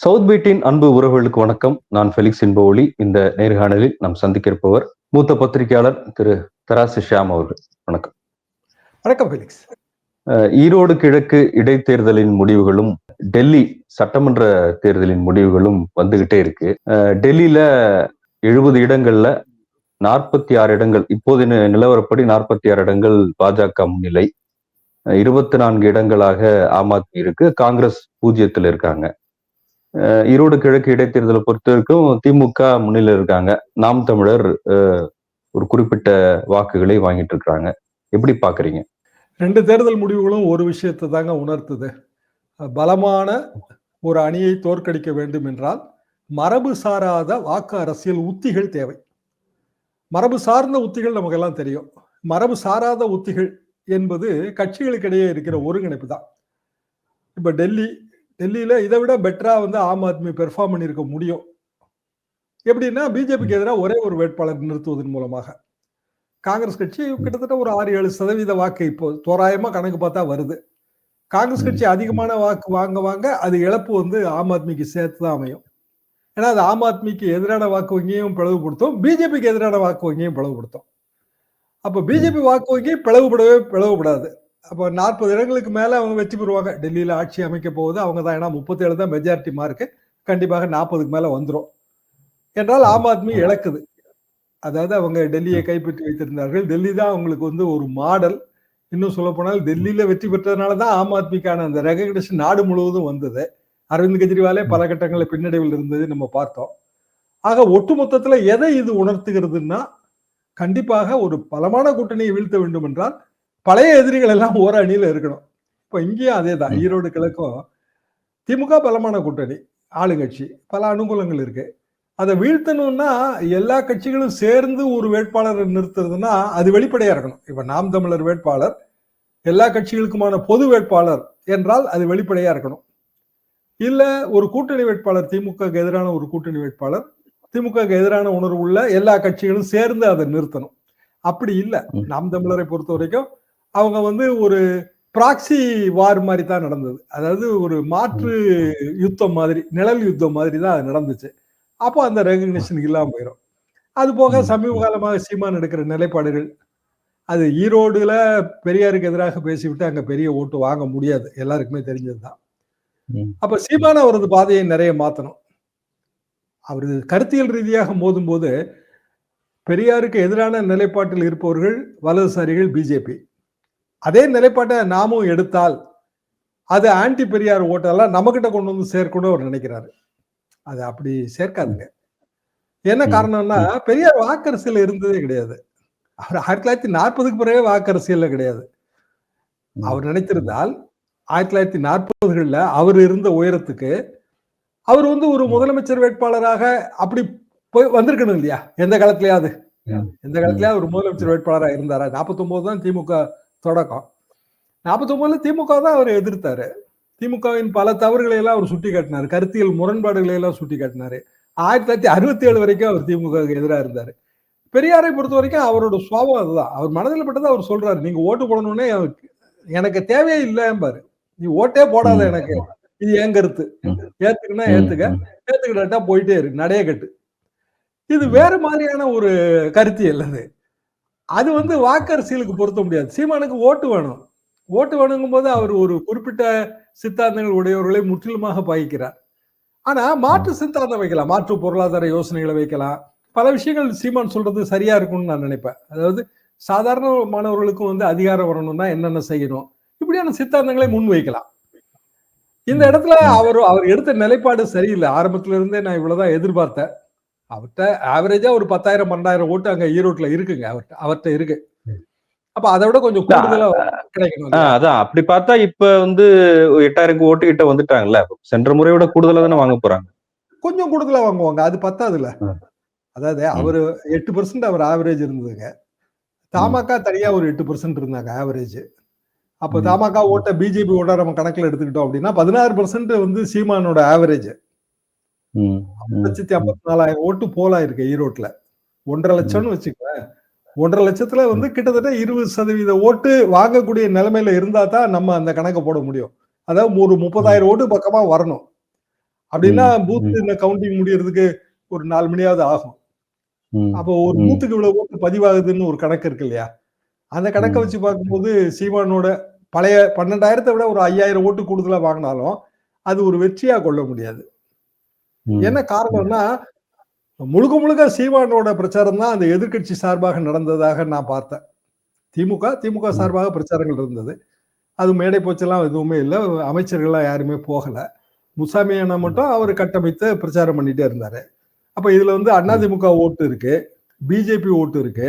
South பீட்டின் அன்பு உறவுகளுக்கு வணக்கம். நான் ஃபெலிக்ஸ் இன்பஒளி இந்த நேர்காணலில் நாம் சந்திக்க இருப்பவர் மூத்த பத்திரிகையாளர் திரு தராசு ஷியாம் அவர்கள். வணக்கம். வணக்கம் ஃபெலிக்ஸ். ஈரோடு கிழக்கு இடைத்தேர்தலின் முடிவுகளும் டெல்லி சட்டமன்ற தேர்தலின் முடிவுகளும் வந்துகிட்டே இருக்கு. டெல்லியில எழுபது இடங்கள்ல நாற்பத்தி ஆறு இடங்கள் இப்போது நிலவரப்படி நாற்பத்தி ஆறு இடங்கள் பாஜக முன்னிலை. இருபத்தி நான்கு இடங்களாக ஆம் ஆத்மி இருக்கு. காங்கிரஸ் பூஜ்ஜியத்தில் இருக்காங்க. ஈரோடு கிழக்கு இடைத்தேர்தலை பொறுத்த வரைக்கும் திமுக முன்னிலை இருக்காங்க. நாம் தமிழர் ஒரு குறிப்பிட்ட வாக்குகளை வாங்கிட்டு இருக்காங்க எப்படி பாக்குறீங்க ரெண்டு தேர்தல் முடிவுகளும் ஒரு விஷயத்தை தாங்க உணர்த்துது. பலமான ஒரு அணியை தோற்கடிக்க வேண்டும் என்றால் மரபு சாராத வாக்கு அரசியல் உத்திகள் தேவை. மரபு சார்ந்த உத்திகள் நமக்கெல்லாம் தெரியும். மரபு சாராத உத்திகள் என்பது கட்சிகளுக்கிடையே இருக்கிற ஒருங்கிணைப்பு தான். இப்போ டெல்லி டெல்லியில இதை விட பெட்டரா வந்து ஆம் ஆத்மி பெர்ஃபார்ம் பண்ணியிருக்க முடியும். எப்படின்னா பிஜேபிக்கு எதிராக ஒரே ஒரு வேட்பாளர் நிறுத்துவதன் மூலமாக. காங்கிரஸ் கட்சி கிட்டத்தட்ட ஒரு ஆறு ஏழு சதவீத வாக்கு இப்போ தோராயமா கணக்கு பார்த்தா வருது. காங்கிரஸ் கட்சி அதிகமான வாக்கு வாங்க வாங்க அது இழப்பு வந்து ஆம் ஆத்மிக்கு சேர்த்து தான் அமையும். ஏன்னா அது ஆம் ஆத்மிக்கு எதிரான வாக்கு வங்கியும் பிளவுபடுத்தும். பிஜேபிக்கு எதிரான வாக்கு வங்கியும் பிளவுபடுத்தும். அப்போ பிஜேபி வாக்கு வங்கி பிளவுபடவே பிளவுபடாது. அப்போ நாற்பது இடங்களுக்கு மேல அவங்க வெற்றி பெறுவாங்க. டெல்லியில ஆட்சி அமைக்க போகுது. அவங்க தான் ஏன்னா முப்பத்தி ஏழு தான் மெஜாரிட்டி மார்க்கு கண்டிப்பாக நாற்பதுக்கு மேல வந்துரும். என்றால் ஆம் ஆத்மி இழக்குது. அதாவது அவங்க டெல்லியை கைப்பற்றி வைத்திருந்தார்கள். டெல்லி தான் அவங்களுக்கு வந்து ஒரு மாடல். இன்னும் சொல்ல போனால் டெல்லியில வெற்றி பெற்றதுனால தான் ஆம் ஆத்மிக்கான அந்த ரெகக்னிஷன் நாடு முழுவதும் வந்தது. அரவிந்த் கெஜ்ரிவாலே பல கட்டங்களில் பின்னடைவில் இருந்தது நம்ம பார்த்தோம். ஆக ஒட்டுமொத்தத்துல எதை இது உணர்த்துகிறதுன்னா கண்டிப்பாக ஒரு பலமான கூட்டணியை வீழ்த்த வேண்டும் என்றால் பழைய எதிரிகள் எல்லாம் ஒரு அணியில இருக்கணும். இப்ப இங்கேயும் அதே தான். ஈரோடு கிழக்கும் திமுக பலமான கூட்டணி ஆளுங்கட்சி பல அனுகூலங்கள் இருக்கு. அதை வீழ்த்தணும்னா எல்லா கட்சிகளும் சேர்ந்து ஒரு வேட்பாளரை நிறுத்துறதுன்னா அது வெளிப்படையா இருக்கணும். இப்ப நாம் தமிழர் வேட்பாளர் எல்லா கட்சிகளுக்குமான பொது வேட்பாளர் என்றால் அது வெளிப்படையா இருக்கணும். இல்ல ஒரு கூட்டணி வேட்பாளர் திமுக எதிரான ஒரு கூட்டணி வேட்பாளர் திமுக எதிரான உணர்வு உள்ள எல்லா கட்சிகளும் சேர்ந்து அதை நிறுத்தணும். அப்படி இல்ல. நாம் தமிழரை பொறுத்த வரைக்கும் அவங்க வந்து ஒரு ப்ராக்சி வார் மாதிரி தான் நடந்தது. அதாவது ஒரு மாற்று யுத்தம் மாதிரி நிழல் யுத்தம் மாதிரி தான் அது நடந்துச்சு. அப்போ அந்த ரெகக்னிஷன் இல்லாம போயிடும் அது போக. சமீப காலமாக சீமான் எடுக்கிற நிலைப்பாடுகள் அது ஈரோடுல பெரியாருக்கு எதிராக பேசிவிட்டு அங்க பெரிய ஓட்டு வாங்க முடியாது. எல்லாருக்குமே தெரிஞ்சதுதான். அப்ப சீமான் அவரது பாதையை நிறைய மாத்தணும். அவரது கருத்தியல் ரீதியாக மோதும்போது பெரியாருக்கு எதிரான நிலைப்பாட்டில் இருப்பவர்கள் வலதுசாரிகள் பிஜேபி. அதே நிலைப்பாட்டை நாமும் எடுத்தால் அது ஆன்டி பெரியார் ஓட்டெல்லாம் நம்மகிட்ட கொண்டு வந்து சேர்க்கணும் அவர் நினைக்கிறாரு. அது அப்படி சேர்க்காதுங்க. என்ன. காரணம்னா பெரியார் வாக்கரசியல் இருந்ததே கிடையாது. அவர் ஆயிரத்தி தொள்ளாயிரத்தி நாற்பதுக்கு பிறகு வாக்கரசியல்ல கிடையாது. அவர் நினைத்திருந்தால் ஆயிரத்தி தொள்ளாயிரத்தி நாற்பதுகளில் அவர் இருந்த உயரத்துக்கு அவர் வந்து ஒரு முதலமைச்சர் வேட்பாளராக அப்படி போய் வந்திருக்கணும் இல்லையா? எந்த காலத்திலயாவது. எந்த காலத்திலயாவது ஒரு முதலமைச்சர் வேட்பாளராக இருந்தாரா? நாற்பத்தொன்பது தான் திமுக தொடக்கம். நாற்பத்தொன்பதுல திமுக தான் அவர் எதிர்த்தாரு. திமுகவின் பல தவறுகளை எல்லாம் அவர் சுட்டி காட்டினாரு. கருத்தியல் முரண்பாடுகளை எல்லாம் சுட்டி காட்டினாரு. ஆயிரத்தி தொள்ளாயிரத்தி அறுபத்தி ஏழு வரைக்கும் அவர் திமுக எதிராக இருந்தாரு. பெரியாரை பொறுத்த வரைக்கும் அவரோட சுவாபம் அதுதான். அவர் மனதில் பட்டதை அவர் சொல்றாரு. நீங்க ஓட்டு போடணும்னே எனக்கு- தேவையே இல்லைம்பாரு. நீ ஓட்டே போடாத. எனக்கு. இது என் கருத்து. ஏத்துக்குன்னா. ஏத்துக்க. ஏத்துக்கிட்டா போயிட்டே இருக்கு நடைய கட்டு. இது. வேற மாதிரியான ஒரு கருத்தியல் அது. அது வந்து வாக்கரசியலுக்கு பொருத்த முடியாது. சீமானுக்கு ஓட்டு வேணும். ஓட்டு வேணுங்கும் போது அவர் ஒரு குறிப்பிட்ட சித்தாந்தங்கள் உடையவர்களை முற்றிலுமாக பாய்க்கிறார். ஆனா மாற்று சித்தாந்தம் வைக்கலாம். மாற்று பொருளாதார யோசனைகளை வைக்கலாம். பல விஷயங்கள் சீமான் சொல்றது சரியா இருக்கும்னு நான் நினைப்பேன். அதாவது சாதாரண மாணவர்களுக்கும் வந்து அதிகாரம் வரணும்னா என்னென்ன செய்யணும்? இப்படியான சித்தாந்தங்களை முன் வைக்கலாம் இந்த இடத்துல அவர் அவர் எடுத்த நிலைப்பாடு சரியில்லை. ஆரம்பத்துல இருந்தே நான் இவ்வளவுதான் எதிர்பார்த்தேன். அவர்கிட்ட ஆவரேஜா ஒரு பத்தாயிரம் பன்னெண்டாயிரம் ஓட்டு அங்க ஈரோட்ல இருக்குங்க. அவர்கிட்ட அவர்கிட்ட இருக்கு. அப்ப அதை விட கொஞ்சம் கூடுதலா கிடைக்கணும்? அதான். அப்படி பார்த்தா இப்ப வந்து எட்டாயிரம் ஓட்டு கிட்ட வந்துட்டாங்கல்ல. சென்ற முறையோட கூடுதலா தானே வாங்க போறாங்க. கொஞ்சம் கூடுதலா வாங்குவாங்க. அது பத்தாதுல. அதாவது அவரு எட்டு பர்சன்ட் அவர் ஆவரேஜ் இருந்ததுங்க. தமாக தனியா ஒரு எட்டு பர்சன்ட் இருந்தாங்க ஆவரேஜ் அப்ப ம். தமாக ஓட்ட பிஜேபி ஓட்ட நம்ம கணக்குல எடுத்துக்கிட்டோம் அப்படின்னா பதினாறு பர்சன்ட் வந்து சீமானோட ஆவரேஜ். லட்சத்தி ஐம்பத்தி நாலாயிரம் ஓட்டு போலா இருக்கு ஈரோட்ல. ஒன்றரை லட்சம்னு வச்சுக்கோங்க ஒன்றரை லட்சத்துல வந்து கிட்டத்தட்ட இருபது சதவீத ஓட்டு வாங்கக்கூடிய நிலைமையில இருந்தா தான் நம்ம அந்த கணக்கை போட முடியும். அதாவது ஒரு முப்பதாயிரம் ஓட்டு பக்கமா வரணும். அப்படின்னா பூத் இந்த கவுண்டிங் முடியறதுக்கு ஒரு நாலு மணியாவது ஆகும். அப்போ ஒரு. பூத்துக்கு இவ்வளவு ஓட்டு பதிவாகுதுன்னு ஒரு கணக்கு இருக்கு இல்லையா? அந்த கணக்கை. வச்சு பார்க்கும்போது சீமானோட பழைய பன்னெண்டாயிரத்தை விட ஒரு ஐயாயிரம் ஓட்டு கூடுதலா வாங்கினாலும் அது ஒரு வெற்றியா கொள்ள முடியாது. என்ன காரணம்னா முழுக்க முழுக்க சீமானோட பிரச்சாரம் தான் அந்த எதிர்க்கட்சி சார்பாக நடந்ததாக நான் பார்த்தேன். திமுக திமுக சார்பாக பிரச்சாரங்கள் இருந்தது. அது மேடை போச்செல்லாம் எதுவுமே இல்லை. அமைச்சர்கள்லாம் யாருமே போகல. முசாமி அண்ணா மட்டும் அவர் கட்டமைத்து பிரச்சாரம் பண்ணிட்டே இருந்தாரு. அப்ப இதுல வந்து அதிமுக ஓட்டு இருக்கு. பிஜேபி ஓட்டு இருக்கு.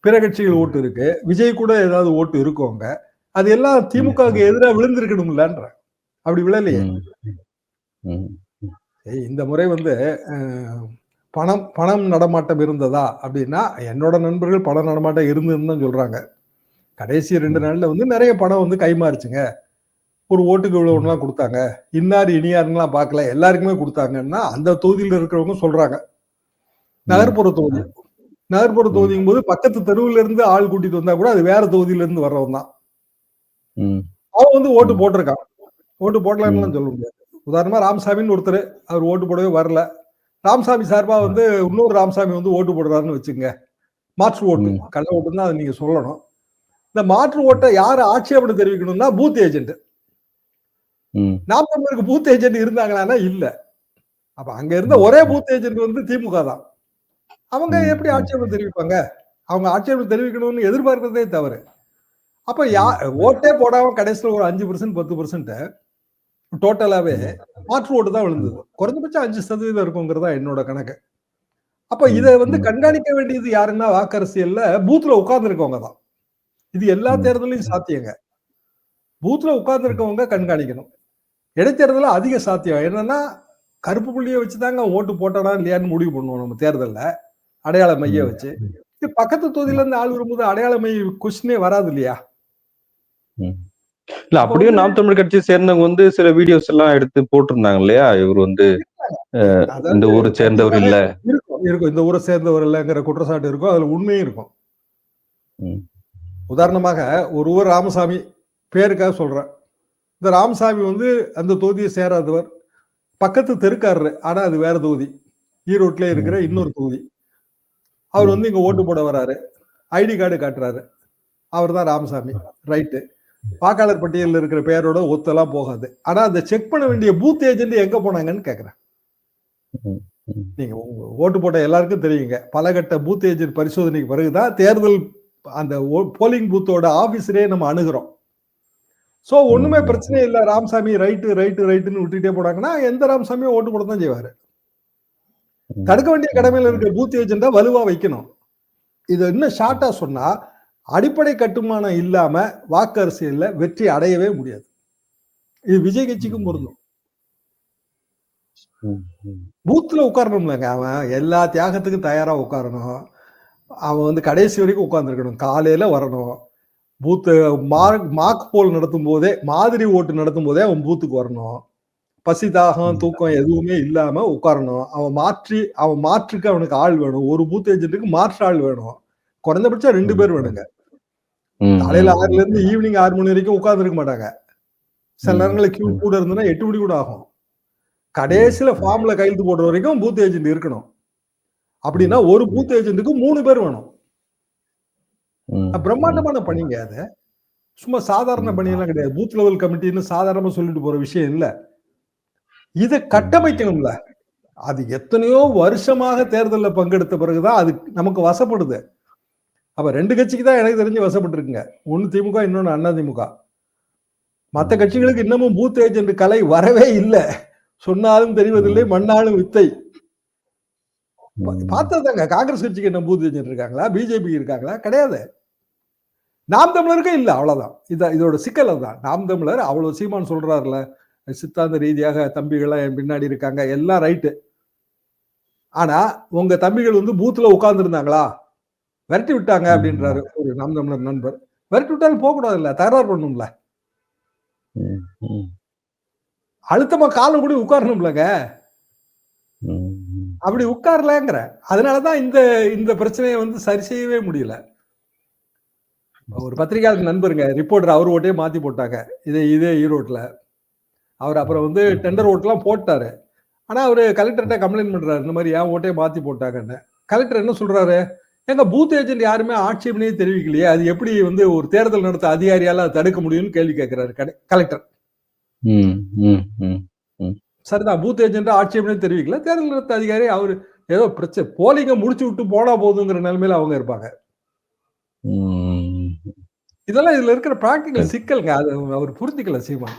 பிற கட்சிகள் ஓட்டு இருக்கு. விஜய் கூட ஏதாவது ஓட்டு இருக்குங்க அது எல்லாம் திமுகவுக்கு எதிராக விழுந்திருக்கணும்லன்ற. அப்படி விழலையே. இந்த முறை வந்து பணம் பணம் நடமாட்டம் இருந்ததா அப்படின்னா என்னோட நண்பர்கள் பண நடமாட்டம் இருந்ததுன்னு தான் சொல்றாங்க. கடைசி ரெண்டு நாள்ல வந்து நிறைய பணம் வந்து கைமாறுச்சுங்க. ஒரு ஓட்டுக்கு இவ்வளவுலாம் கொடுத்தாங்க. இன்னார் இனியாருங்களாம் பார்க்கல. எல்லாருக்குமே கொடுத்தாங்கன்னா அந்த தொகுதியில் இருக்கிறவங்க சொல்றாங்க. நகர்ப்புற தொகுதி. நகர்ப்புற தொகுதிங்கும் போது பக்கத்து தெருவுல இருந்து ஆள் கூட்டிட்டு வந்தா கூட அது வேற தொகுதியில இருந்து வர்றவன் தான். அவன் வந்து ஓட்டு போட்டிருக்கான். ஓட்டு போடலாம்னு சொல்ல முடியாது. உதாரணமா ராமசாமின்னு ஒருத்தர் அவர் ஓட்டு போடவே வரல. ராமசாமி சார்பா வந்து இன்னொரு ராமசாமி வந்து ஓட்டு போடுறாருன்னு வச்சுங்க மாற்று ஓட்டு. கள்ள ஓட்டுன்னு அதை நீங்க சொல்லணும். இந்த மாற்று ஓட்டை யாரு ஆட்சேபனை தெரிவிக்கணும்னா பூத் ஏஜென்ட். நாம் தமிழருக்கு பூத் ஏஜென்ட் இருந்தாங்களான்னா இல்ல. அப்ப அங்க இருந்த ஒரே பூத் ஏஜென்ட் வந்து திமுக தான். அவங்க. எப்படி ஆட்சேபனை தெரிவிப்பாங்க? அவங்க ஆட்சேபனை தெரிவிக்கணும்னு எதிர்பார்க்கிறதே தவறு. அப்ப யா ஓட்டே போடாம கடைசியில் ஒரு அஞ்சு பர்சன்ட் பத்து பர்சன்ட் டோட்டலாவே மாற்று ஓட்டு தான் விழுந்தது. குறைஞ்சபட்சம் அஞ்சு சதவீதம் இருக்குங்கிறதா என்னோட கணக்கு. அப்ப இதை வந்து. கண்காணிக்க வேண்டியது யாருன்னா வாக்கரசியல்ல பூத்ல உட்கார்ந்துருக்கவங்க தான். இது எல்லா. தேர்தலையும் சாத்தியங்க. பூத்ல உட்கார்ந்துருக்கவங்க கண்காணிக்கணும். இடைத்தேர்தல அதிக சாத்தியம். என்னன்னா கருப்பு புள்ளியை வச்சுதாங்க ஓட்டு போட்டானா இல்லையான்னு முடிவு பண்ணுவோம் நம்ம தேர்தல்ல. அடையாள மைய. வச்சு. இது பக்கத்து தொகுதியில இருந்து ஆள் வரும்போது அடையாள மைய கொஸ்டினே வராது இல்லையா? இல்ல அப்படியும் நாம் தமிழ் கட்சி சேர்ந்தவங்க வந்து சில வீடியோஸ் எல்லாம் எடுத்து போட்டிருந்தாங்க இல்லையா? இவர் வந்து இந்த ஊரை சேர்ந்தவர் இல்ல. இருக்கும் இருக்கும். இந்த ஊரை சேர்ந்தவர் இல்லைங்கிற குற்றச்சாட்டு இருக்கும். அதுல உண்மையும் இருக்கும். உதாரணமாக ஒரு ஊர் ராமசாமி பேருக்காக சொல்றேன். இந்த ராமசாமி வந்து அந்த தொகுதியை சேராதவர். பக்கத்து தெருக்காரரு ஆனா அது வேற தொகுதி. ஈரோட்ல இருக்கிற. இன்னொரு தொகுதி. அவர் வந்து இங்க ஓட்டு போட வராரு. ஐடி கார்டு காட்டுறாரு. அவர் தான் ராமசாமி ரைட்டு. வாக்காளர் பட்டியலில் இருக்கிற பெயரோட ஒத்தெல்லாம் போகாது. ஆனா அந்த செக் பண்ண வேண்டிய பூத் ஏஜென்ட் எங்க போனாங்கன்னு கேக்குறேன். நீங்க உங்க ஓட்டு போட்ட எல்லாருக்கும் தெரியுங்க. பலகட்ட பூத் ஏஜென்ட் பரிசோதனைக்கு பிறகுதான் தேர்தல் அந்த போலிங் பூத்தோட ஆபீஸரே நம்ம அணுகிறோம். சோ ஒண்ணுமே பிரச்சனை இல்ல. ராமசாமி ரைட்டு ரைட்டு ரைட்டுன்னு விட்டுட்டே போனாங்கன்னா எந்த ராமசாமியும் ஓட்டு போட தான் செய்வாரு. தடுக்க வேண்டிய கடமையில இருக்கிற பூத் ஏஜெண்டா வலுவா வைக்கணும். இது இன்னும் ஷார்ட்டா சொன்னா அடிப்படை கட்டுமானம் இல்லாம வாக்கு அரசியல்ல வெற்றி அடையவே முடியாது. இது விஜய் கட்சிக்கும் பொருந்தும். பூத்துல உட்காரணும்லங்க. அவன் எல்லா தியாகத்துக்கும் தயாரா உட்காரணும். அவன் வந்து கடைசி வரைக்கும் உட்கார்ந்துருக்கணும். காலையில வரணும். பூத்து மார்க் மார்க் போல் நடத்தும் போதே மாதிரி ஓட்டு நடத்தும் போதே அவன் பூத்துக்கு வரணும். பசி தாகம் தூக்கம் எதுவுமே இல்லாம உட்காரணும். அவன் மாற்றி அவன் மாற்றுக்கு அவனுக்கு ஆள் வேணும். ஒரு பூத் ஏஜென்ட்டுக்கு மாற்று ஆள் வேணும். குறைந்தபட்சம் ரெண்டு பேர் வேணுங்க. காலையில ஆறுல இருந்து ஈவினிங் ஆறு மணி வரைக்கும் உட்கார்ந்துருக்க மாட்டாங்க. சில. நேரங்களில் கியூ கூட இருந்ததுன்னா எட்டு மணி கூட ஆகும். கடைசியில. ஃபார்ம்ல கையெழுத்து போடுற வரைக்கும் பூத் ஏஜென்ட் இருக்கணும். அப்படின்னா ஒரு பூத் ஏஜென்ட்டுக்கு மூணு பேர் வேணும். பிரம்மாண்டமான பணிங்க அது. சும்மா சாதாரண. பணியெல்லாம் கிடையாது. பூத் லெவல் கமிட்டின்னு சாதாரணமா சொல்லிட்டு போற விஷயம் இல்ல. இதை கட்டமைக்கணும்ல. அது எத்தனையோ வருஷமாக தேர்தலில் பங்கெடுத்த பிறகுதான் அது நமக்கு வசப்படுது. அப்ப ரெண்டு கட்சிக்கு தான் எனக்கு தெரிஞ்சு வசப்பட்டிருக்குங்க. ஒன்னு திமுக இன்னொன்னு அண்ணா திமுக. மற்ற கட்சிகளுக்கு இன்னமும் பூத் ஏஜென்ட் கலை வரவே இல்லை. சொன்னாலும் தெரிவதில்லை மண்ணாலும் வித்தை. பார்த்ததாங்க காங்கிரஸ் கட்சிக்கு என்ன பூத் ஏஜென்ட் இருக்காங்களா? பிஜேபி இருக்காங்களா? கிடையாது. நாம் தமிழருக்கும் இல்ல அவ்வளவுதான். இத இதோட சிக்கல் அதுதான். நாம் தமிழர் அவ்வளவு சீமான் சொல்றாருல சித்தாந்த ரீதியாக தம்பிகள்லாம் என் பின்னாடி இருக்காங்க எல்லாம் ரைட்டு. ஆனா உங்க தம்பிகள் வந்து பூத்துல உட்கார்ந்து இருந்தாங்களா விரட்டி விட்டாங்க அப்படின்றாரு ஒரு நாம் தமிழர் நண்பர். விரட்டி விட்டாலும் போக கூடாது இல்ல தகராறு. ம். அழுத்தமா காலம் கூட உட்காரணும்லங்க. அப்படி உட்காரலங்கிற. அதனாலதான் இந்த இந்த பிரச்சனையை வந்து சரி செய்யவே முடியல. ஒரு பத்திரிகையாளர் நண்பருங்க ரிப்போர்ட்டர் அவர் ஓட்டே மாத்தி போட்டாங்க. இதே இதே ஈரோட்ல. அவர் அப்புறம் வந்து டெண்டர் ஓட்டுலாம் போட்டாரு. ஆனா அவரு கலெக்டர்கிட்ட கம்ப்ளைண்ட் பண்றாரு இந்த மாதிரி ஏன் ஓட்டே மாத்தி போட்டாங்கன்னு. கலெக்டர் என்ன சொல்றாரு? எங்க பூத் ஏஜென்ட் யாருமே ஆட்சேபனையே தெரிவிக்கலையே. அது எப்படி வந்து ஒரு தேர்தல் நடத்த அதிகாரியால அதை தடுக்க முடியும்னு கேள்வி கேட்கிறாரு கட- கலெக்டர். சரிதான் பூத் ஏஜென்ட் ஆட்சேபனே தெரிவிக்கல. தேர்தல் நடத்த அதிகாரி அவர் ஏதோ பிரச்சனை போலிங்க முடிச்சு விட்டு போனா போதுங்கிற நிலைமையில அவங்க இருப்பாங்க. இதெல்லாம் இதுல இருக்கிற பிராக்டிகல் சிக்கல்ங்க. அது அவர் புரிஞ்சுக்கல சீமான்.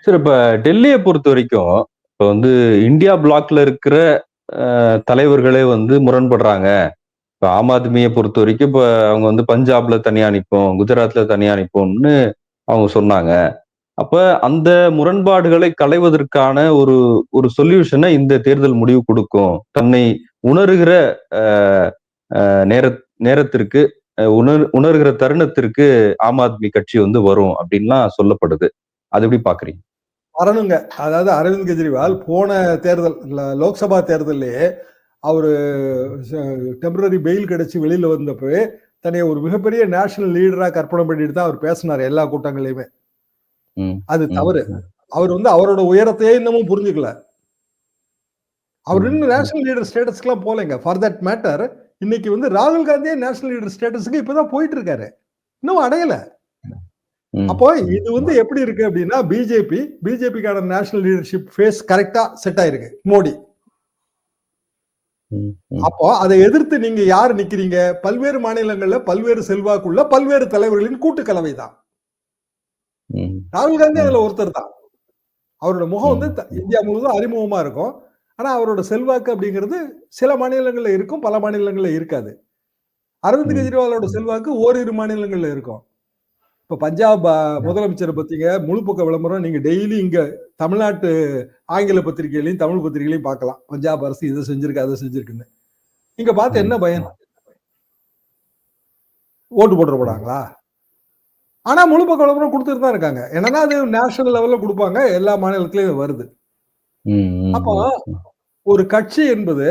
சரி இப்ப டெல்லியை பொறுத்த வரைக்கும் இப்ப வந்து இந்தியா பிளாக்ல இருக்கிற தலைவர்களே வந்து முரண்படுறாங்க. இப்ப ஆம் ஆத்மியை பொறுத்த வரைக்கும் இப்ப அவங்க வந்து பஞ்சாப்ல தனியா அனுப்போம் குஜராத்ல தனியா அனுப்போம்னு அவங்க சொன்னாங்க. அப்ப அந்த முரண்பாடுகளை களைவதற்கான ஒரு ஒரு சொல்யூஷனை இந்த தேர்தல் முடிவு கொடுக்கும். தன்னை உணர்கிற நேர நேரத்திற்கு அஹ், உணர் உணர்கிற தருணத்திற்கு ஆம் ஆத்மி கட்சி வந்து வரும் அப்படின்லாம் சொல்லப்படுது. அது எப்படி பாக்குறீங்க? வரணுங்க. அதாவது அரவிந்த் கெஜ்ரிவால் போன தேர்தல் லோக்சபா தேர்தலே அவரு டெம்பரரி பெயில் கிடைச்சு வெளியில வந்தப்பவே தன்னை ஒரு மிகப்பெரிய நேஷனல் லீடரா கற்பனை பண்ணிட்டு தான் அவர் பேசினார் எல்லா கூட்டங்களையுமே அது தவறு. அவர் வந்து அவரோட உயரத்தையே இன்னமும் புரிஞ்சுக்கல. அவர் இன்னும். நேஷனல் லீடர் ஸ்டேட்டஸ்க்குலாம் போலங்க ஃபார் தட் மேட்டர் இன்னைக்கு வந்து ராகுல் காந்தியே நேஷனல் லீடர் ஸ்டேட்டஸ்க்கு இப்பதான் போயிட்டு இருக்காரு. இன்னும் அடையல. அப்போ இது வந்து எப்படி இருக்கு அப்படின்னா பிஜேபி பிஜேபிக்கான நேஷனல் லீடர்ஷிப் ஃபேஸ் கரெக்டா செட் ஆயிருக்கு மோடி. அப்போ அதை எதிர்த்து நீங்க யார் நிக்கிறீங்க? பல்வேறு மாநிலங்கள்ல பல்வேறு செல்வாக்குள்ள பல்வேறு தலைவர்களின் கூட்டுக்கலவை தான் ம், ராகுல் காந்தி அதுல ஒருத்தர் தான். அவரோட முகம் வந்து இந்தியா முழுவதும் அறிமுகமா இருக்கும். ஆனா அவரோட செல்வாக்கு அப்படிங்கிறது சில மாநிலங்கள்ல இருக்கும் பல மாநிலங்கள்ல இருக்காது. அரவிந்த். கெஜ்ரிவாலோட செல்வாக்கு ஓரிரு மாநிலங்கள்ல இருக்கும். இப்ப பஞ்சாப் முதலமைச்சரை பத்திங்க முழு பக்க விளம்பரம் நீங்க டெய்லி இங்க தமிழ்நாட்டு ஆங்கில பத்திரிகைகளையும் தமிழ் பத்திரிகைகளையும் பார்க்கலாம். பஞ்சாப் அரசு இதை செஞ்சிருக்கு அதை செஞ்சிருக்குன்னு. இங்க பார்த்து என்ன பயன்? ஓட்டு போட்டுற போறாங்களா? ஆனா முழு பக்க விளம்பரம் கொடுத்துட்டு தான் இருக்காங்க. என்னன்னா அது நேஷனல் லெவல்ல கொடுப்பாங்க எல்லா மாநிலத்திலயும் வருது. அப்போ. ஒரு கட்சி என்பது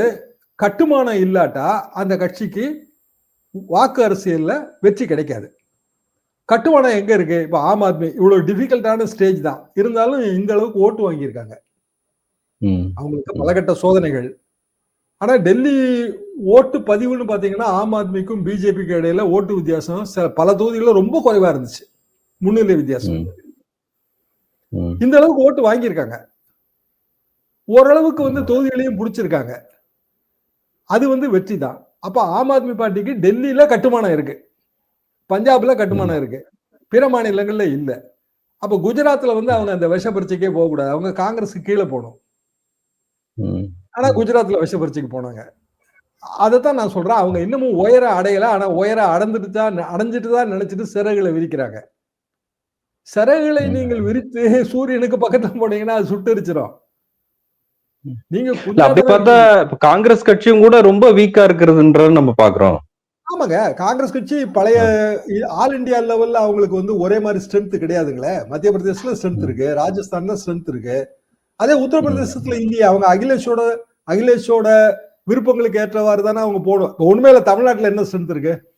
கட்டுமானம் இல்லாட்டா அந்த கட்சிக்கு வாக்கு அரசியல்ல வெற்றி கிடைக்காது. கட்டுமானம் எங்க இருக்கு? இப்ப ஆம் ஆத்மி இவ்வளவு டிஃபிகல்ட்டான ஸ்டேஜ் தான். இருந்தாலும் இந்த அளவுக்கு ஓட்டு வாங்கியிருக்காங்க. அவங்களுக்கு பலகட்ட சோதனைகள். ஆனா டெல்லி ஓட்டு பதிவுன்னு பாத்தீங்கன்னா ஆம் ஆத்மிக்கும் பிஜேபிக்கு இடையில ஓட்டு வித்தியாசம் பல தொகுதிகளில் ரொம்ப குறைவா இருந்துச்சு. முன்னிலை வித்தியாசம். இந்த அளவுக்கு ஓட்டு வாங்கியிருக்காங்க. ஓரளவுக்கு வந்து தொகுதிகளையும் பிடிச்சிருக்காங்க. அது வந்து வெற்றி தான் அப்ப ஆம் ஆத்மி பார்ட்டிக்கு டெல்லியில கட்டுமானம் இருக்கு. பஞ்சாப்ல கட்டுமானம் இருக்கு. பிற மாநிலங்கள்ல இல்ல. அப்ப குஜராத்ல வந்து அவங்க அந்த விஷ பரீட்சைக்கே போக கூடாது அவங்க காங்கிரஸுக்கு கீழே போகணும். ஆனா குஜராத்ல விஷ பரீட்சைக்கு போனாங்க. அதைத்தான் நான் சொல்றேன். அவங்க இன்னமும் உயர அடையல. ஆனா உயர அடைஞ்சிட்டு தான் அடைஞ்சிட்டு தான் நினைச்சிட்டு சிறகுகளை விரிக்கிறாங்க. சிறகுகளை. நீங்கள் விரித்து சூரியனுக்கு பக்கத்துல போனீங்கன்னா அது சுட்டரிச்சிடும் நீங்க அப்படி பார்த்தா காங்கிரஸ் கட்சியும் கூட ரொம்ப வீக்கா இருக்கிறதுன்ற நம்ம பாக்குறோம். ஆமாங்க. காங்கிரஸ் கட்சி பழைய ஆல் இந்தியா லெவல்ல அவங்களுக்கு வந்து ஒரே மாதிரி ஸ்ட்ரென்த் கிடையாதுங்களே. மத்திய பிரதேசத்துல ஸ்ட்ரென்த் இருக்கு. ராஜஸ்தான்ல ஸ்ட்ரென்த் இருக்கு. அதே உத்தரப்பிரதேசத்துல இல்லையே அவங்க அகிலேஷோட அகிலேஷோட விருப்பங்களுக்கு ஏற்றவாறு தானே அவங்க போடும் இப்ப உண்மையில தமிழ்நாட்டுல என்ன ஸ்ட்ரென்த் இருக்கு?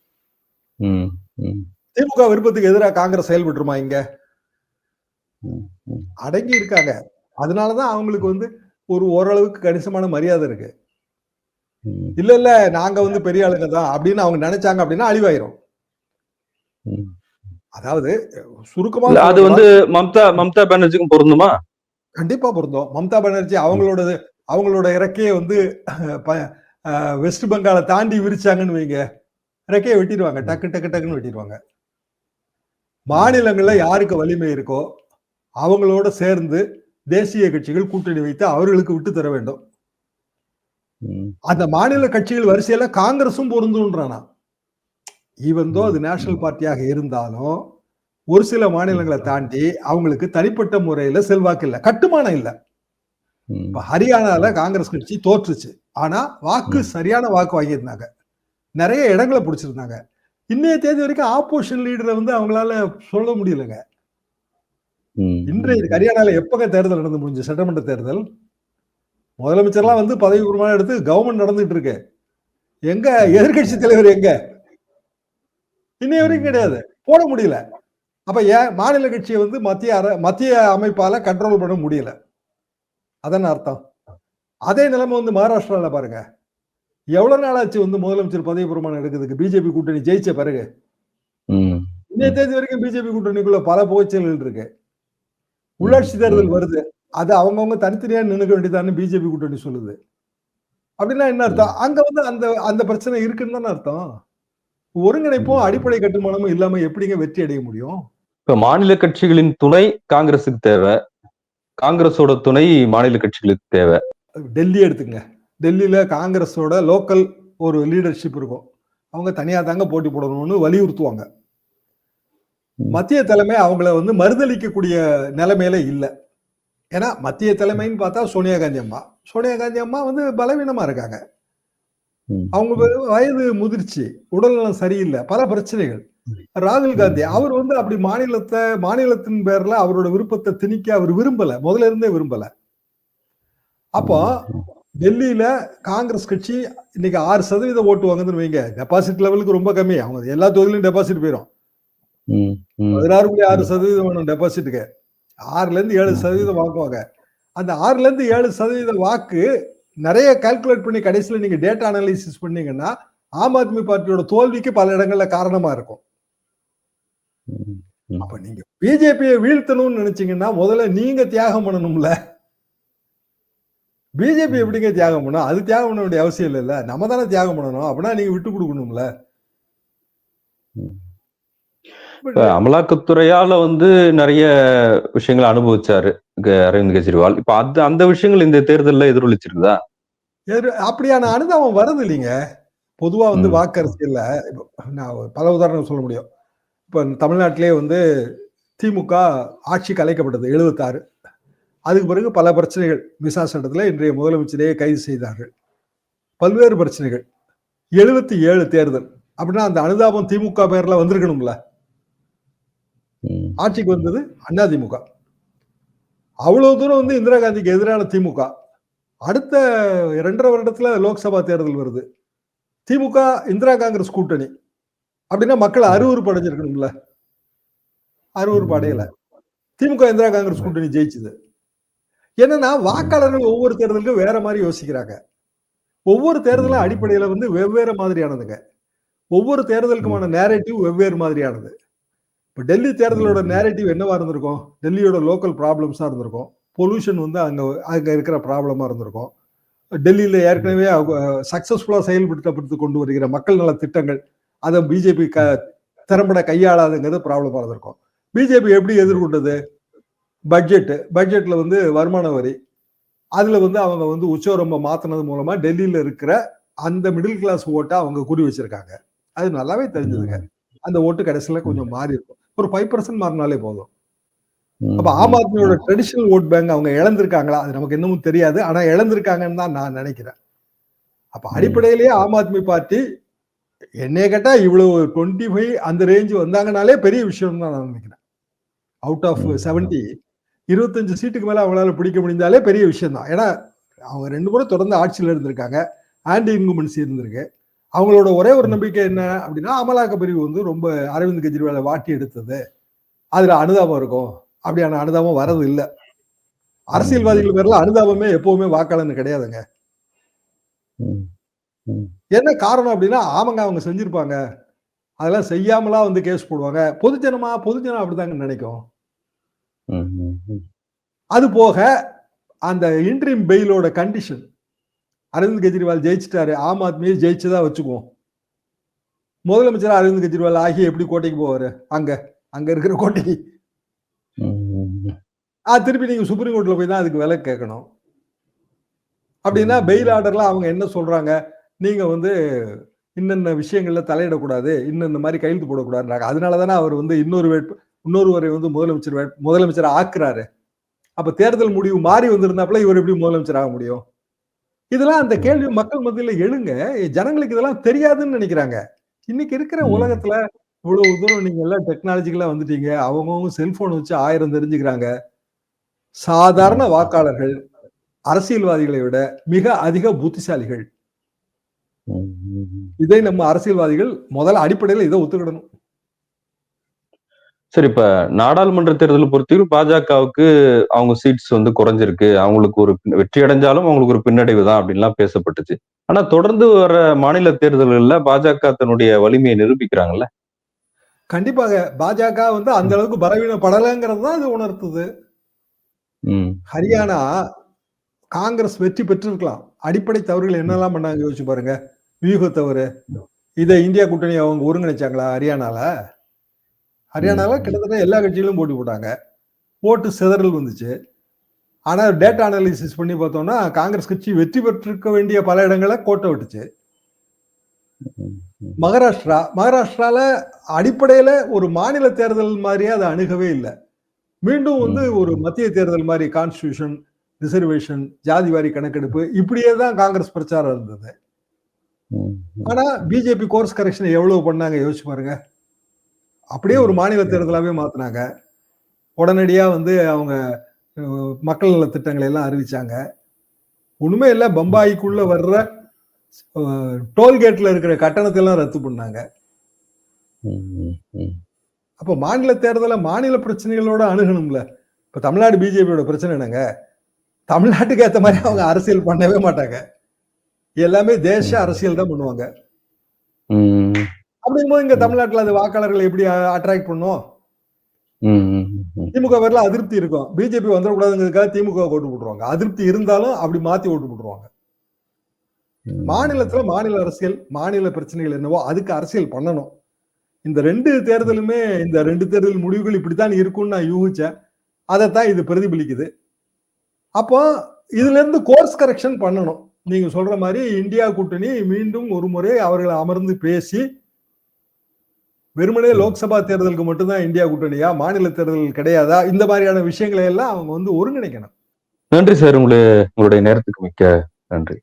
திமுக விருப்பத்துக்கு எதிராக காங்கிரஸ் செயல்பட்டுருமா இங்க. அடங்கி இருக்காங்க. அதனாலதான் அவங்களுக்கு வந்து ஒரு ஓரளவுக்கு கணிசமான மரியாதை இருக்கு. இல்ல இல்ல நாங்க வந்து பெரிய ஆளுங்க தான் அப்படின்னு அவங்க நினைச்சாங்க அப்படின்னா அழிவாயிரும். அதாவது சுருக்கமா அது வந்து மம்தா மம்தா பானர்ஜிக்கும் பொருந்துமா? கண்டிப்பா பொருந்தும். மம்தா பானர்ஜி அவங்களோட அவங்களோட இறக்கையை வந்து வெஸ்ட் பெங்காலை தாண்டி விரிச்சாங்கன்னு வைங்க. இறக்கையை வெட்டிடுவாங்க. டக்கு டக்கு டக்குன்னு வெட்டிடுவாங்க. மாநிலங்கள்ல யாருக்கு வலிமை இருக்கோ அவங்களோட சேர்ந்து தேசிய கட்சிகள் கூட்டணி வைத்து அவர்களுக்கு விட்டு தர வேண்டும். அந்த மாநில கட்சிகள் வரிசையில காங்கிரஸும் பொருந்துன்றானா? ஈவன் தோ அது நேஷனல் பார்ட்டியாக இருந்தாலும் ஒரு சில மாநிலங்களை தாண்டி அவங்களுக்கு தனிப்பட்ட முறையில செல்வாக்கு இல்லை கட்டுமானம் இல்லை. இப்ப ஹரியானால காங்கிரஸ் கட்சி தோற்றுச்சு. ஆனா வாக்கு சரியான வாக்கு வாங்கியிருந்தாங்க. நிறைய இடங்களை பிடிச்சிருந்தாங்க. இன்னைய தேதி வரைக்கும் ஆப்போசிஷன் லீடரை வந்து அவங்களால சொல்ல முடியலங்க. இன்றைய ஹரியானால எப்பங்க தேர்தல் நடந்து முடிஞ்சு சட்டமன்ற தேர்தல்? முதலமைச்சர்லாம் வந்து பதவி பிரமாணம் எடுத்து கவர்மெண்ட் நடந்துட்டு இருக்கு. எங்க? எதிர்க்கட்சி தலைவர் எங்க? இன்னைய வரைக்கும் கிடையாது. போட முடியல. அப்ப ஏன் மாநில கட்சியை வந்து மத்திய அர மத்திய அமைப்பால கண்ட்ரோல் பண்ண முடியல? அதான அர்த்தம். அதே நிலைமை வந்து மகாராஷ்டிரால பாருங்க. எவ்வளவு நாள் ஆச்சு வந்து முதலமைச்சர் பதவி பிரமாணம் எடுக்கிறதுக்கு? பிஜேபி கூட்டணி ஜெயிச்ச பிறகு. இன்னைய தேதி வரைக்கும் பிஜேபி கூட்டணிக்குள்ள பல புகைச்சல்கள் இருக்கு. உள்ளாட்சி தேர்தல் வருது. அது அவங்கவுங்க தனித்தனியா நின்னுக்க வேண்டியதான்னு பிஜேபி கூட்டணி சொல்லுது. அப்படின்னா என்ன அர்த்தம்? அங்க வந்து அந்த அந்த பிரச்சனை இருக்குன்னு தானே அர்த்தம்? ஒருங்கிணைப்பும் அடிப்படை கட்டுமானமும் இல்லாம எப்படிங்க வெற்றி அடைய முடியும்? இப்ப மாநில கட்சிகளின் துணை காங்கிரசுக்கு தேவை. காங்கிரஸோட துணை மாநில கட்சிகளுக்கு தேவை. டெல்லி எடுத்துங்க டெல்லியில காங்கிரஸோட லோக்கல் ஒரு லீடர்ஷிப் இருக்கும். அவங்க தனியா தாங்க போட்டி போடணும்னு வலியுறுத்துவாங்க. மத்திய தலைமை அவங்கள வந்து மறுதளிக்கக்கூடிய நிலைமையில இல்ல. ஏன்னா மத்திய தலைமைன்னு பார்த்தா சோனியா காந்தி அம்மா. சோனியா காந்தி அம்மா வந்து பலவீனமா இருக்காங்க. அவங்க வயது முதிர்ச்சி உடல்நலம் சரியில்லை பல பிரச்சனைகள். ராகுல் காந்தி அவர் வந்து அப்படி மாநிலத்தை மாநிலத்தின் பேர்ல அவரோட விருப்பத்தை திணிக்க அவர் விரும்பல. முதல்ல இருந்தே விரும்பல. அப்போ டெல்லியில காங்கிரஸ் கட்சி இன்னைக்கு ஆறு சதவீத ஓட்டு வாங்குதுன்னு வைங்க. டெபாசிட் லெவலுக்கு ரொம்ப கம்மி. அவங்க எல்லா தொகுதியிலும் டெபாசிட் போயிடும் பதினாறு புள்ளி ஆறு சதவீதம் வேணும் டெபாசிட்டுக்கு. ஆறுல இருந்து ஏழு சதவீதம் வாங்குவாங்க. அந்த ஆறுல இருந்து ஏழு சதவீத வாக்கு நிறைய கால்குலேட் பண்ணி கடைசியில நீங்க டேட்டா அனாலிசிஸ் பண்ணீங்கன்னா ஆம் ஆத்மி பார்ட்டியோட தோல்விக்கு பல இடங்கள்ல காரணமா இருக்கும். அப்ப நீங்க பிஜேபியை வீழ்த்தணும்னு நினைச்சீங்கன்னா முதல்ல நீங்க தியாகம் பண்ணணும்ல. பிஜேபி எப்படிங்க தியாகம் பண்ணும்? அது தியாகம் பண்ண வேண்டிய அவசியம் இல்லைல்ல. நம்ம தானே தியாகம் பண்ணணும். அப்படின்னா நீங்க விட்டு கொடுக்கணும்ல. அமலாக்கத்துறையால வந்து நிறைய விஷயங்களை அனுபவிச்சாரு அரவிந்த் கெஜ்ரிவால். இப்ப அந்த அந்த விஷயங்கள் இந்த தேர்தல்ல எதிரொலிச்சிருக்குதா? எது- அப்படியான அனுதாபம் வருது இல்லைங்க. பொதுவா வந்து ம். வாக்கு அரசியல்ல இப்ப நான் பல உதாரணம் சொல்ல முடியும். இப்ப தமிழ்நாட்டிலே வந்து திமுக ஆட்சி கலைக்கப்பட்டது எழுபத்தாறு. அதுக்கு பிறகு பல பிரச்சனைகள் விசா சட்டத்துல இன்றைய முதலமைச்சரையே கைது செய்தார்கள். பல்வேறு பிரச்சனைகள். எழுபத்தி ஏழு தேர்தல். அப்படின்னா அந்த அனுதாபம் திமுக பேர்ல வந்திருக்கணும்ல. ஆட்சிக்கு வந்தது அண்ணா திமுக. அவ்வளோ தூரம் வந்து இந்திரா காந்திக்கு எதிரான திமுக. அடுத்த இரண்டரை வருடத்துல லோக்சபா தேர்தல் வருது. திமுக இந்திரா காங்கிரஸ் கூட்டணி. அப்படின்னா மக்கள் அறுவறுப்பு அடைஞ்சிருக்கணும்ல அறுவறுப்பு அடையல திமுக இந்திரா காங்கிரஸ் கூட்டணி ஜெயிச்சுது. என்னன்னா வாக்காளர்கள் ஒவ்வொரு தேர்தலுக்கும் வேற மாதிரி யோசிக்கிறாங்க. ஒவ்வொரு தேர்தலும் அடிப்படையில் வந்து வெவ்வேறு மாதிரியானதுங்க. ஒவ்வொரு தேர்தலுக்குமான நேரேட்டிவ் வெவ்வேறு மாதிரியானது. இப்போ டெல்லி தேர்தலோட நேரேட்டிவ் என்னவா இருந்திருக்கும்? டெல்லியோட லோக்கல் ப்ராப்ளம்ஸா இருந்திருக்கும். பொல்யூஷன் வந்து அங்க அங்க இருக்கிற ப்ராப்ளமா இருந்திருக்கும். டெல்லியில ஏற்கனவே சக்சஸ்ஃபுல்லா செயல்படுத்தப்பட்டு கொண்டு வருகிற மக்கள் நல திட்டங்கள் அதை பிஜேபி க திறம்பட கையாளாதுங்கிறது ப்ராப்ளமா இருந்திருக்கும். பிஜேபி எப்படி எதிர்கொண்டது? பட்ஜெட் பட்ஜெட்ல வந்து வருமான வரி. அதுல வந்து அவங்க வந்து உச்சவரம்ப மாத்தினது மூலமா டெல்லியில இருக்கிற அந்த மிடில் கிளாஸ் ஓட்டை அவங்க குறி வச்சிருக்காங்க. அது நல்லாவே தெரிஞ்சதுங்க. அந்த ஓட்டு கடைசியில கொஞ்சம் மாறி இருக்கும். ஒரு ஃபைவ் பர்சன்ட் மாறினாலே போதும். அப்ப ஆம் ஆத்மியோட ட்ரெடிஷனல் ஓட் பேங்க் அவங்க இழந்திருக்காங்களா? அது நமக்கு இன்னமும் தெரியாது. ஆனா இழந்திருக்காங்கன்னு தான் நான் நினைக்கிறேன். அப்ப அடிப்படையிலேயே ஆம் ஆத்மி பார்ட்டி என்னைய கேட்டா இவ்வளவு டுவெண்ட்டி ஃபைவ் அந்த ரேஞ்ச் வந்தாங்கனாலே பெரிய விஷயம் தான் நான் நினைக்கிறேன். அவுட் ஆஃப் ம். செவன்டி இருபத்தஞ்சு சீட்டுக்கு மேல அவங்களால பிடிக்க முடிந்தாலே பெரிய விஷயம் தான். ஏன்னா அவங்க ரெண்டு முறை தொடர்ந்து ஆட்சியில் இருந்திருக்காங்க. ஆன்டி இன்குமென்சி இருந்திருக்கு. அவங்களோட ஒரே ஒரு நம்பிக்கை என்ன அப்படின்னா அமலாக்க பிரிவு வந்து ரொம்ப அரவிந்த் கெஜ்ரிவாலை வாட்டி எடுத்தது. அதுல அனுதாபம் இருக்கும். அப்படியான அனுதாபம் வரது இல்ல. அரசியல்வாதிகள் பேர்ல அனுதாபமே எப்பவுமே வாக்காளன்னு கிடையாதுங்க. என்ன காரணம் அப்படின்னா ஆமாங்க அவங்க செஞ்சிருப்பாங்க. அதெல்லாம் செய்யாமலா வந்து கேஸ் போடுவாங்க. பொதுஜனமா பொதுஜனம் அப்படிதாங்க நினைக்கும். அது போக அந்த இன்ட்ரீம் பெயிலோட கண்டிஷன் அரவிந்த் கெஜ்ரிவால் ஜெயிச்சிட்டாரு. ஆம் ஆத்மியை ஜெயிச்சுதான் வச்சுக்குவோம். முதலமைச்சர் அரவிந்த் கெஜ்ரிவால் ஆகி எப்படி கோட்டைக்கு போவாரு? அங்க. அங்க இருக்கிற கோட்டைக்கு ம். ஆ திருப்பி நீங்க சுப்ரீம் கோர்ட்ல போய் தான் அதுக்கு விலை கேட்கணும். அப்படின்னா பெயில் ஆர்டர்ல அவங்க என்ன சொல்றாங்க? நீங்க வந்து இன்னென்ன விஷயங்கள்ல தலையிடக்கூடாது இன்னென்ன மாதிரி கையெழுத்து போடக்கூடாதுன்றாங்க. அதனால தானே அவர் வந்து இன்னொரு வேட்பு இன்னொருவரை வந்து முதலமைச்சர் முதலமைச்சர் ஆக்குறாரு. அப்ப தேர்தல் முடிவு மாறி வந்திருந்தாப்புல இவர் எப்படி முதலமைச்சர் ஆக முடியும்? இதெல்லாம் அந்த கேள்வி மக்கள் மத்தியில எழுங்க. ஜனங்களுக்கு இதெல்லாம் தெரியாதுன்னு நினைக்கிறாங்க. இன்னைக்கு இருக்கிற. உலகத்துல இவ்வளவு தூரம் நீங்க எல்லாம் டெக்னாலஜிக்கலா வந்துட்டீங்க. அவங்கவுங்க செல்போன் வச்சு ஆயிரம் தெரிஞ்சுக்கிறாங்க. சாதாரண வாக்காளர்கள் அரசியல்வாதிகளை விட மிக அதிக புத்திசாலிகள். இதை நம்ம அரசியல்வாதிகள் முதல்ல அடிப்படையில் இதை ஒத்துக்கிடணும். சரி இப்ப நாடாளுமன்ற தேர்தலை பொறுத்தவரைக்கும் பாஜகவுக்கு அவங்க சீட்ஸ் வந்து குறைஞ்சிருக்கு. அவங்களுக்கு ஒரு வெற்றி அடைஞ்சாலும் அவங்களுக்கு ஒரு பின்னடைவு தான் அப்படின்லாம் பேசப்பட்டுச்சு. ஆனா தொடர்ந்து வர மாநில தேர்தல்கள்ல பாஜக தன்னுடைய வலிமையை நிரூபிக்கிறாங்கல்ல? கண்டிப்பாக. பாஜக வந்து அந்த அளவுக்கு பலவீனப்படலைங்கிறது தான் இது உணர்த்துது. ம், ஹரியானா காங்கிரஸ் வெற்றி பெற்றிருக்கலாம். அடிப்படை தவறுகள் என்னெல்லாம் பண்ணாங்க யோசிச்சு பாருங்க. வியூக தவறு இதை இந்தியா கூட்டணி அவங்க ஒருங்கிணைச்சாங்களா ஹரியானால? ஹரியானால ம். கிட்டத்தட்ட எல்லா கட்சிகளும் போட்டி போட்டாங்க ஓட்டு சிதறல் வந்துச்சு ஆனா டேட்டா அனாலிசிஸ் பண்ணி பார்த்தோம்னா காங்கிரஸ் கட்சி வெற்றி பெற்றிருக்க வேண்டிய பல இடங்களை கோட்டை விட்டுச்சு. மகாராஷ்டிரா மகாராஷ்டிரால அடிப்படையில ஒரு மாநில தேர்தல் மாதிரியே அதை அணுகவே இல்லை மீண்டும் வந்து. ஒரு மத்திய தேர்தல் மாதிரி கான்ஸ்டியூஷன் ரிசர்வேஷன் ஜாதி வாரி கணக்கெடுப்பு இப்படியே தான் காங்கிரஸ் பிரச்சாரம் இருந்தது ம், ம். ஆனா பிஜேபி கோர்ஸ் கரெக்ஷன் எவ்வளவு பண்ணாங்க யோசிச்சு பாருங்க அப்படியே ஒரு மாநில தேர்தலாவே மாத்தினாங்க. உடனடியா வந்து அவங்க மக்கள் நல திட்டங்களை எல்லாம் அறிவிச்சாங்க. ஒண்ணுமே இல்ல பம்பாய்க்குள்ள வர்ற டோல்கேட்ல இருக்கிற கட்டணத்தை எல்லாம் ரத்து பண்ணாங்க. அப்ப மாநில தேர்தலை மாநில பிரச்சனைகளோட அணுகணும்ல. இப்ப தமிழ்நாடு பிஜேபியோட பிரச்சனை என்னங்க? தமிழ்நாட்டுக்கு ஏத்த மாதிரி அவங்க அரசியல் பண்ணவே மாட்டாங்க. எல்லாமே தேச அரசியல் தான் பண்ணுவாங்க. அப்படிங்கும்போது இங்க தமிழ்நாட்டுல அது வாக்காளர்களை எப்படி அட்ராக்ட் பண்ணும். திமுக பேர்ல அதிருப்தி இருக்கும். பிஜேபி வந்துடக்கூடாதுங்கிறதுக்காக திமுக ஓட்டு போட்டுருவாங்க. அதிருப்தி இருந்தாலும் அப்படி மாத்தி ஓட்டு போட்டுருவாங்க. மாநிலத்துல மாநில அரசியல் மாநில பிரச்சனைகள் என்னவோ அதுக்கு அரசியல் பண்ணணும். இந்த ரெண்டு தேர்தலுமே இந்த ரெண்டு தேர்தல் முடிவுகள் இப்படித்தான் இருக்கும்னு நான் யூகிச்சேன். அதைத்தான் இது பிரதிபலிக்குது. அப்போ இதுல இருந்து கோர்ஸ் கரெக்ஷன் பண்ணணும். நீங்க சொல்ற மாதிரி இந்தியா கூட்டணி மீண்டும் ஒரு முறை அவர்களை அமர்ந்து பேசி வெறுமனே லோக்சபா தேர்தலுக்கு மட்டும்தான் இந்தியா கூட்டணியா? மாநில தேர்தல் கிடையாதா? இந்த மாதிரியான விஷயங்களை எல்லாம் அவங்க வந்து ஒருங்கிணைக்கணும். நன்றி சார். உங்களுடைய உங்களுடைய நேரத்துக்கு மிக்க நன்றி.